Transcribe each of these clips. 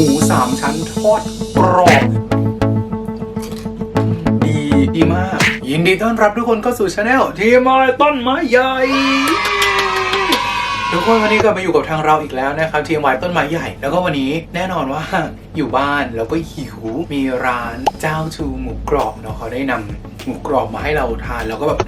มูสามชั้นทอดกรอบ ดีดีมาก ยินดีต้อนรับทุกคนเข้าสู่ช anel ทีมไม้ต้นไม้ใหญ่ ทุกคนวันนี้กลับมาอยู่กับทางเราอีกแล้วนะครับทีมไม้ต้นไม้ใหญ่ แล้วก็วันนี้แน่นอนว่าอยู่บ้านแล้วก็หิวมีร้านเจ้าชูหมูกรอบเนาะเขาได้นำหมูกรอบมาให้เราทานแล้วก็แบบ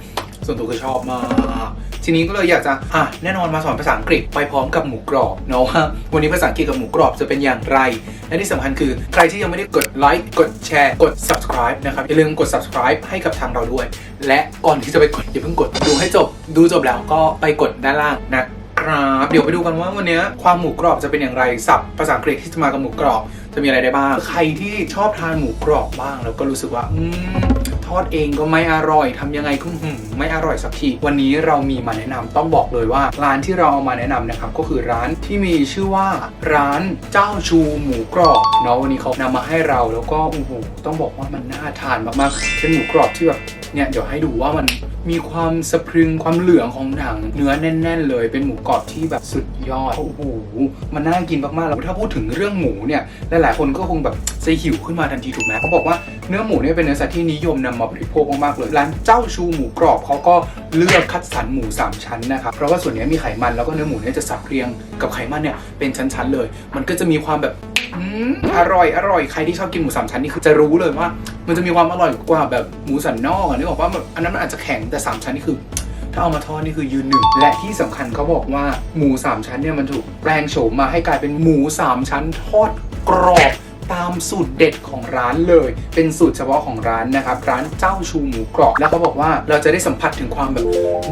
ส่วนตัวคือชอบมาก ทีนี้ก็เลยอยากจะอะแน่นอนมาสอนภาษาอังกฤษไปพร้อมกับหมูกรอบเนาะว่าวันนี้ภาษาอังกฤษกับหมูกรอบจะเป็นอย่างไร และที่สำคัญคือใครที่ยังไม่ได้กดไลค์กดแชร์กด subscribe นะครับอย่าลืมกด subscribe ให้กับทางเราด้วย และก่อนที่จะไปกดอย่าเพิ่งกดดูให้จบ ดูจบแล้วก็ไปกดด้านล่างนะครับเดี๋ยวไปดูกันว่าวันนี้ความหมูกรอบจะเป็นอย่างไรศัพท์ภาษาอังกฤษที่จะมากับหมูกรอบ จะมีอะไรได้บ้าง ใครที่ชอบทานหมูกรอบบ้าง แล้วก็รู้สึกว่า อืม ทอดเองก็ไม่อร่อยทำยังไงก็หืมไม่อร่อยสักที วันนี้เรามีมาแนะนำต้องบอกเลยว่า ร้านที่เราเอามาแนะนำนะครับก็คือร้านที่มีชื่อว่า ร้านเจ้าชูหมูกรอบเนาะวันนี้เขานำมาให้เราแล้วก็โอ้โหต้องบอกว่ามันน่าทานมากๆเป็นหมูกรอบที่แบบ เนี่ยเดี๋ยวให้ดูว่ามันมีความสะพรึงความเหลืองของหนังเนื้อแน่น ๆ เลยเป็นหมูกรอบที่แบบสุดยอดโอ้โหมันน่ากินมากๆแล้วถ้าพูดถึงเรื่องหมูเนี่ยหลายๆคนก็คงแบบจะหิวขึ้นมาทันทีถูกไหมเขาบอกว่าเนื้อหมูเนี่ยเป็นเนื้อสัตว์ที่นิยมนำมาบริโภคมากๆเลยร้านเจ้าชูหมูกรอบเขาก็เลือกคัดสรรหมู 3 ชั้นนะครับเพราะว่าส่วนนี้มีไขมันแล้วก็เนื้อหมูเนี่ยจะสับเรียงกับไขมันเนี่ยเป็นชั้นๆเลย มันก็จะมีความแบบ อืมอร่อยอร่อยใครที่ชอบกินหมูสามชั้นนี่คือจะรู้เลยว่า มันจะมีความอร่อยกว่าแบบหมูสันนอกอะนึกออกว่าแบบอันนั้นมันอาจจะแข็งแต่สามชั้นนี่คือ ถ้าเอามาทอดนี่คือยืนหนึ่งและที่สำคัญเขาบอกว่าหมูสามชั้นเนี่ยมันถูกแปลงโฉมมาให้กลายเป็นหมูสามชั้นทอดกรอบ ตามสูตรเด็ดของร้านเลย เป็นสูตรเฉพาะของร้านนะครับ ร้านเจ้าชูหมูกรอบ แล้วเขาบอกว่าเราจะได้สัมผัสถึงความแบบ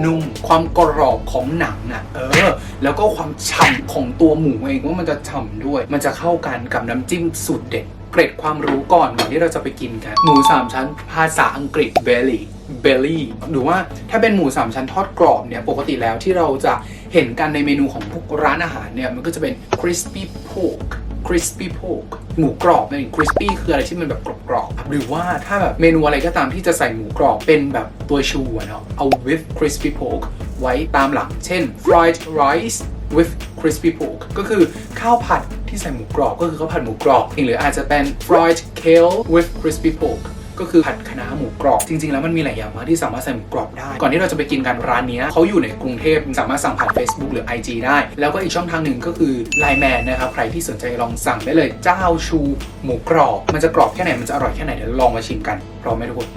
นุ่ม ความกรอบของหนังอะ เออ แล้วก็ความฉ่ำของตัวหมูเองว่ามันจะฉ่ำด้วย มันจะเข้ากันกับน้ำจิ้มสูตรเด็ด เกร็ดความรู้ก่อนก่อนที่เราจะไปกินกัน หมู3ชั้นภาษาอังกฤษ belly belly หรือว่าถ้าเป็นหมู3ชั้นทอดกรอบเนี่ยปกติแล้วที่เราจะเห็นกันในเมนูของพวกร้านอาหารเนี่ยมันก็จะเป็น crispy pork crispy pork หมูกรอบนั่นเอง crispy คืออะไรที่มันแบบกรอบๆหรือว่าถ้าแบบเมนูอะไรก็ตามที่จะใส่หมูกรอบเป็นแบบตัวชูเนาะเอา with crispy pork ไว้ตามหลัง เช่น fried rice with crispy pork ก็คือข้าวผัดที่ใส่หมูกรอบก็คือข้าวผัดหมูกรอบหรืออาจจะเป็น fried kale with crispy pork ก็คือผัดคะน้าหมูกรอบ จริง ๆ แล้วมันมีหลายอย่างมากที่สามารถใส่หมูกรอบได้ ก่อนที่เราจะไปกินกันร้านนี้เขาอยู่ในกรุงเทพสามารถสั่งผ่าน Facebook หรือ IG ได้ แล้วก็อีกช่องทางหนึ่งก็คือ Line Man นะครับใครที่สนใจลองสั่งได้เลยเจ้าชูหมูกรอบ มันจะกรอบแค่ไหนมันจะอร่อยแค่ไหนเดี๋ยวลองมาชิมกันพร้อมไหมทุกคน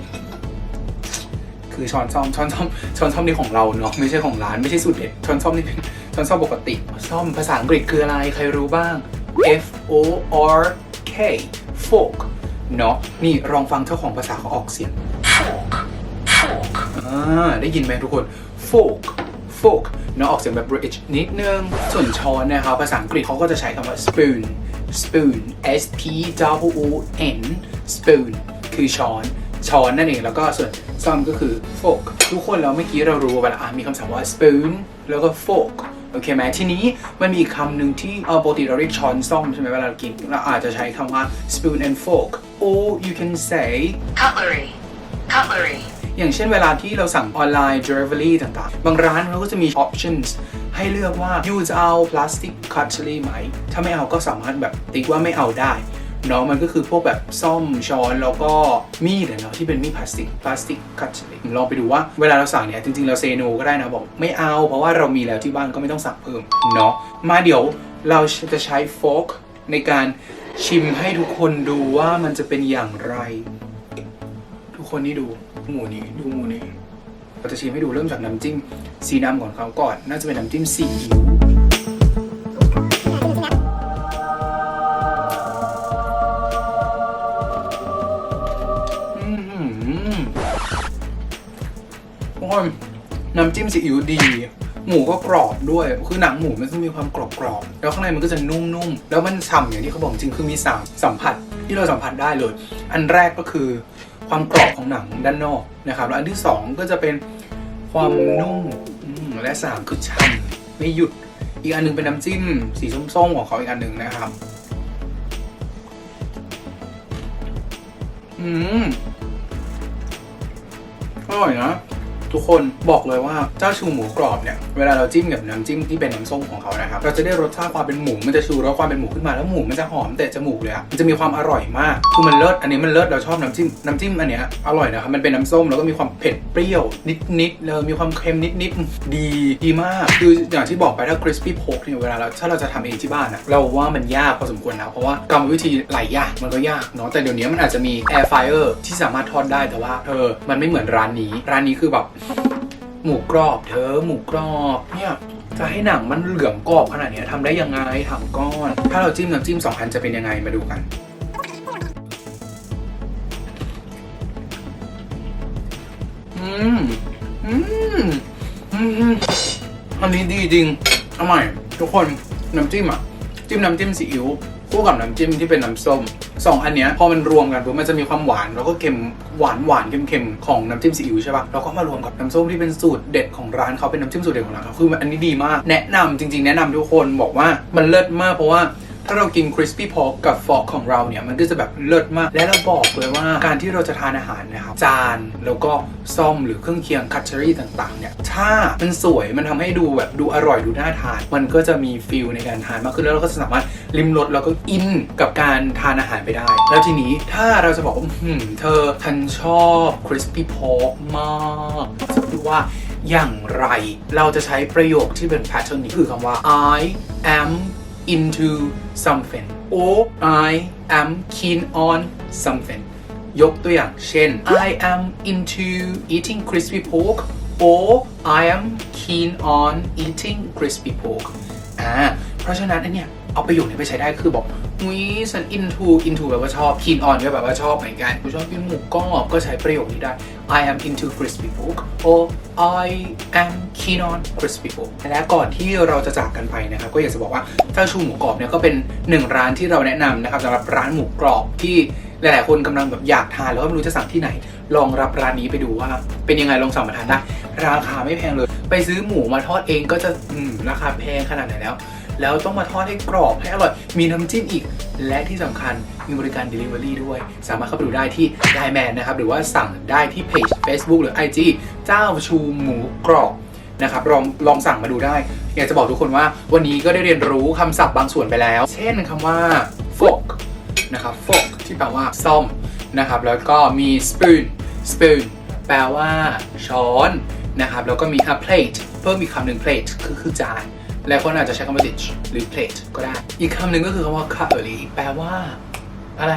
คือช้อนซ่อมช้อนซ่อมช้อนซ่อมนี่ของเราเนาะไม่ใช่ของร้านไม่ใช่สูตรเด็ดช้อนซ่อมนี่เป็นช้อนซ่อมปกติซ่อมภาษาอังกฤษคืออะไรใครรู้บ้าง F O R K fork เนาะนี่ลองฟังเจ้าของภาษาเขาออกเสียง fork fork อ่าได้ยินไหมทุกคน fork fork เนาะออกเสียงแบบ British นิดนึง ส่วนช้อนนะครับภาษาอังกฤษเขาก็จะใช้คำว่า spoon spoon S P W O N spoon คือช้อนช้อนนั่นเองแล้วก็ส่วนซ่อมก็คือ fork ทุกคนแล้วเมื่อกี้เรารู้เวลาอะมีคำศัพท์ว่า spoon แล้วก็ fork โอเคไหมทีนี้มันมีคำหนึ่งที่เออปกติเราเรียกช้อนซ่อมใช่ไหมเวลาเรากินเราอาจจะใช้คำว่า spoon and fork or you can say Cutlery. Cutlery. อย่างเช่นเวลาที่เราสั่งออนไลน์ delivery ต่างๆ บางร้านเขาก็จะมี options ให้เลือกว่า you จะเอา plastic cutlery ไหม ถ้าไม่เอาก็สามารถแบบติ๊กว่าไม่เอาได้ เนาะมันก็คือพวกแบบซ่อมช้อนแล้วก็มีดเนาะที่เป็นมีดพลาสติกพลาสติกคัตเชอรี่ลองไปดูว่าเวลาเราสั่งเนี่ยจริงๆเราเซโนก็ได้นะบอกไม่เอาเพราะว่าเรามีแล้วที่บ้านก็ไม่ต้องสั่งเพิ่มเนาะมาเดี๋ยวเราจะใช้ฟอกในการชิมให้ทุกคนดูว่ามันจะเป็นอย่างไร ทุกคนนี่ดูหมูนี้ดูหมูนี้เราจะชิมให้ดูเริ่มจากน้ำจิ้มสีดำก่อนเขาก่อน น่าจะเป็นน้ำจิ้มซีอิ๊ว คน น้ำจิ้มซีอิ๊วดี หมูก็กรอบด้วย คือหนังหมูมันจะมีความกรอบๆ แล้วข้างในมันก็จะนุ่มๆ แล้วมันฉ่ำอย่างที่เขาบอกจริงคือมีสามสัมผัสที่เราสัมผัสได้เลย อันแรกก็คือความกรอบของหนังด้านนอกนะครับ แล้วอันที่สองก็จะเป็นความนุ่ม และสามคือฉ่ำไม่หยุด อีกอันหนึงเป็นน้ำจิ้มสีส้มๆของเขาอีกอันหนึ่งนะครับ อืมอร่อยนะ ทุกคนบอกเลยว่าเจ้าชูหมูกรอบเนี่ยเวลาเราจิ้มกับน้ำจิ้มที่เป็นน้ำส้มของเขานะครับเราจะได้รสชาติความเป็นหมูมันจะชูรสความเป็นหมูขึ้นมาแล้วหมูมันจะหอมเตะจมูกเลยอะมันจะมีความอร่อยมากคือมันเลิศอันนี้มันเลิศเราชอบน้ำจิ้มน้ำจิ้มอันเนี้ยอร่อยนะครับมันเป็นน้ำส้มแล้วก็มีความเผ็ดเปรี้ยวนิดๆเลยมีความเค็มนิดๆดีดีมากคืออย่างที่บอกไปถ้า crispy pork เนี่ยเวลาเราถ้าเราจะทำเองที่บ้านอะเราว่ามันยากพอสมควรนะเพราะว่ากรรมวิธีหลายอย่างมันก็ยากเนาะแต่เดี๋ยวนี้มันอาจจะมี air fryer ที่สามารถทอดได้แต่ว่าเออมันไม่เหมือนร้านนี้ ร้านนี้คือแบบหมูกรอบเธอหมูกรอบเนี่ยจะให้หนังมันเหลืองกรอบขนาดนี้ทำได้ยังไงถามก้อน ถ้าเราจิ้มน้ำจิ้มสองอันจะเป็นยังไงมาดูกัน อืม อืม อืมอันนี้ดีจริง เอาใหม่ ทุกคนน้ำจิ้มอะ จิ้มน้ำจิ้มซีอิ๊ว คู่กับน้ำจิ้มที่เป็นน้ำส้มสองอันเนี้ยพอมันรวมกันปุ๊บมันจะมีความหวานแล้วก็เค็มหวานหวานเค็มเค็มๆของน้ำจิ้มซีอิ๊วใช่ปะแล้วก็มารวมกับน้ำส้มที่เป็นสูตรเด็ดของร้านเขาเป็นน้ำจิ้มสูตรเด็ดของร้านเขาคืออันนี้ดีมาก แนะนำจริง ๆ แนะนำทุกคนบอกว่ามันเลิศมากเพราะว่า ถ้าเรากิน crispy pork กับฟอกของเราเนี่ย มันก็จะแบบเลิศมาก และเราบอกเลยว่าการที่เราจะทานอาหารนะครับจานแล้วก็ซ่อมหรือเครื่องเคียงคัตเชอรี่ต่างๆเนี่ยถ้ามันสวยมันทำให้ดูแบบดูอร่อยดูน่าทาน มันก็จะมีฟิลในการทานมากขึ้นแล้วเราก็สามารถลิมรสแล้วก็อินกับการทานอาหารไปได้ แล้วทีนี้ถ้าเราจะบอกว่าเธอฉันชอบ crispy pork มากจะพูดว่าอย่างไร เราจะใช้ประโยคที่เป็น pattern นี้คือคำว่า I am into something or I am keen on something ยกตัวอย่างเช่น I am into eating crispy pork or I am keen on eating crispy pork อ่าเพราะฉะนั้นเนี่ยเอาประโยคนี้ไปใช้ได้คือบอก อุ้ยฉัน into into แบบว่าชอบ keen on ก็แบบว่าชอบเหมือนกันกูชอบกินหมูกรอบก็ใช้ประโยคนี้ได้ I am into crispy pork or I am keen on crispy pork และก่อนที่เราจะจากกันไปนะครับก็อยากจะบอกว่าเจ้าชูหมูกรอบเนี่ยก็เป็นหนึ่งร้านที่เราแนะนำนะครับสำหรับร้านหมูกรอบที่หลาย ๆ คนกำลังแบบอยากทานแล้วก็ไม่รู้จะสั่งที่ไหน ลองรับร้านนี้ไปดูว่า เป็นยังไงลองสั่งมาทานได้ราคาไม่แพงเลย ไปซื้อหมูมาทอดเองก็จะอืมราคาแพงขนาดไหนแล้ว แล้วต้องมาทอดให้กรอบให้อร่อย มีน้ำจิ้มอีก และที่สำคัญมีบริการ Delivery ด้วย สามารถเข้าไปดูได้ที่ Line Man นะครับ หรือว่าสั่งได้ที่เพจ Facebook หรือ IG เจ้าชูหมูกรอบนะครับลองลองสั่งมาดูได้ อยากจะบอกทุกคนว่าวันนี้ก็ได้เรียนรู้คำศัพท์บางส่วนไปแล้ว เช่นคำว่า fork นะครับ fork ที่แปลว่าซ่อมนะครับ แล้วก็มี spoon spoon แปลว่าช้อนนะครับ แล้วก็มี a plate เพิ่มอีกคำหนึ่ง plate คือคือจาน หลายคนอาจจะใช้คำว่า dish หรือ plate ก็ได้ อีกคำหนึ่งก็คือคำว่า cutlery แปลว่า อะไร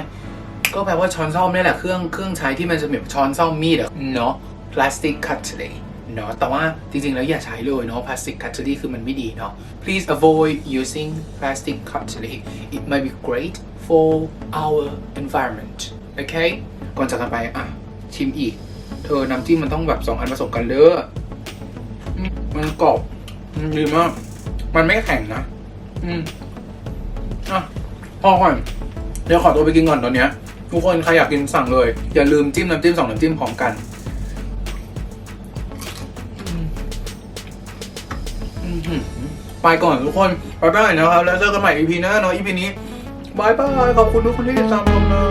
ก็แปลว่าช้อนซ่อมนี่แหละ เครื่องเครื่องใช้ที่มันจะแบบช้อนซ่อมมีดเนาะ plastic cutlery เนาะ แต่ว่าจริงๆ แล้วอย่าใช้เลยเนาะ plastic cutlery คือมันไม่ดีเนาะ please avoid using plastic cutlery it might be great for our environment โอเค ก่อนจากกันไป อะ ชิมอีก เธอน้ำจิ้มมันต้องแบบสองอันผสมกันเลยอืมมันกรอบมันดีมาก มันไม่แข็งนะ อืมอะพอก่อน เดี๋ยวขอตัวไปกินก่อนตอนเนี้ย ทุกคนใครอยากกินสั่งเลย อย่าลืมจิ้มน้ำจิ้มสองน้ำจิ้มพร้อมกันอืมอื้อหือไปก่อนทุกคนไปได้นะครับ แล้วเจอกันใหม่ EP หน้าเนาะ EP นี้บายบาย ขอบคุณทุกคนที่ติดตามชมนะ